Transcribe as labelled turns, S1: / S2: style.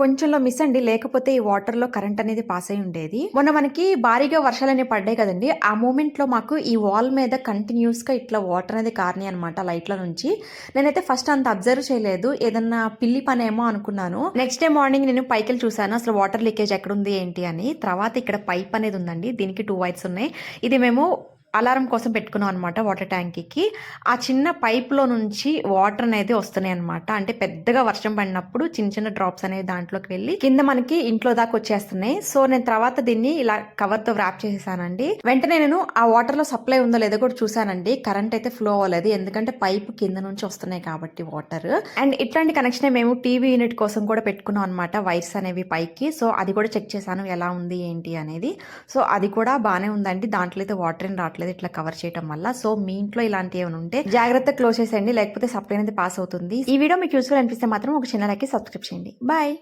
S1: కొంచెంలో మిస్ అండి. లేకపోతే ఈ వాటర్లో కరెంట్ అనేది పాస్ అయి ఉండేది. మొన్న మనకి భారీగా వర్షాలు అనేవి పడ్డాయి కదండి. ఆ మూమెంట్లో మాకు ఈ వాల్ మీద కంటిన్యూస్గా ఇట్లా వాటర్ అనేది కారణి అనమాట లైట్ల నుంచి. నేనైతే ఫస్ట్ అంత అబ్జర్వ్ చేయలేదు. ఏదన్నా పిల్లి పని ఏమో అనుకున్నాను. నెక్స్ట్ డే మార్నింగ్ నేను పైకి చూసాను అసలు వాటర్ లీకేజ్ ఎక్కడ ఉంది ఏంటి అని. తర్వాత ఇక్కడ పైప్ అనేది ఉందండి. దీనికి టూ వైర్స్ ఉన్నాయి. ఇది మేము అలారం కోసం పెట్టుకున్నాం అనమాట వాటర్ ట్యాంకీకి. ఆ చిన్న పైప్లో నుంచి వాటర్ అనేది వస్తున్నాయి అనమాట అంటే పెద్దగా వర్షం పడినప్పుడు చిన్న చిన్న డ్రాప్స్ అనేవి దాంట్లోకి వెళ్ళి కింద మనకి ఇంట్లో దాకా వచ్చేస్తున్నాయి. సో నేను తర్వాత దీన్ని ఇలా కవర్తో వ్రాప్ చేసేసానండి. వెంటనే నేను ఆ వాటర్లో సప్లై ఉందో లేదో కూడా చూసానండి కరెంట్ అయితే ఫ్లో అవ్వలేదు. ఎందుకంటే పైప్ కింద నుంచి వస్తున్నాయి కాబట్టి వాటర్. అండ్ ఇట్లాంటి కనెక్షన్ మేము టీవీ యూనిట్ కోసం కూడా పెట్టుకున్నాం అనమాట వైర్స్ అనేవి పైకి. సో అది కూడా చెక్ చేశాను ఎలా ఉంది ఏంటి అనేది. సో అది కూడా బాగానే ఉందండి. దాంట్లో అయితే వాటర్ ఏం రావట్లేదు ఇట్లా కవర్ చేయడం వల్ల. సో మీ ఇంట్లో ఇలాంటి ఏమైనా ఉంటే జాగ్రత్త క్లోజ్ చేసేయండి లేకపోతే సప్లై అనేది పాస్ అవుతుంది. ఈ వీడియో మీకు యూస్ఫుల్ అనిపిస్తే మాత్రం ఒక చిన్న లైక్ సబ్స్క్రైబ్ చేయండి. బాయ్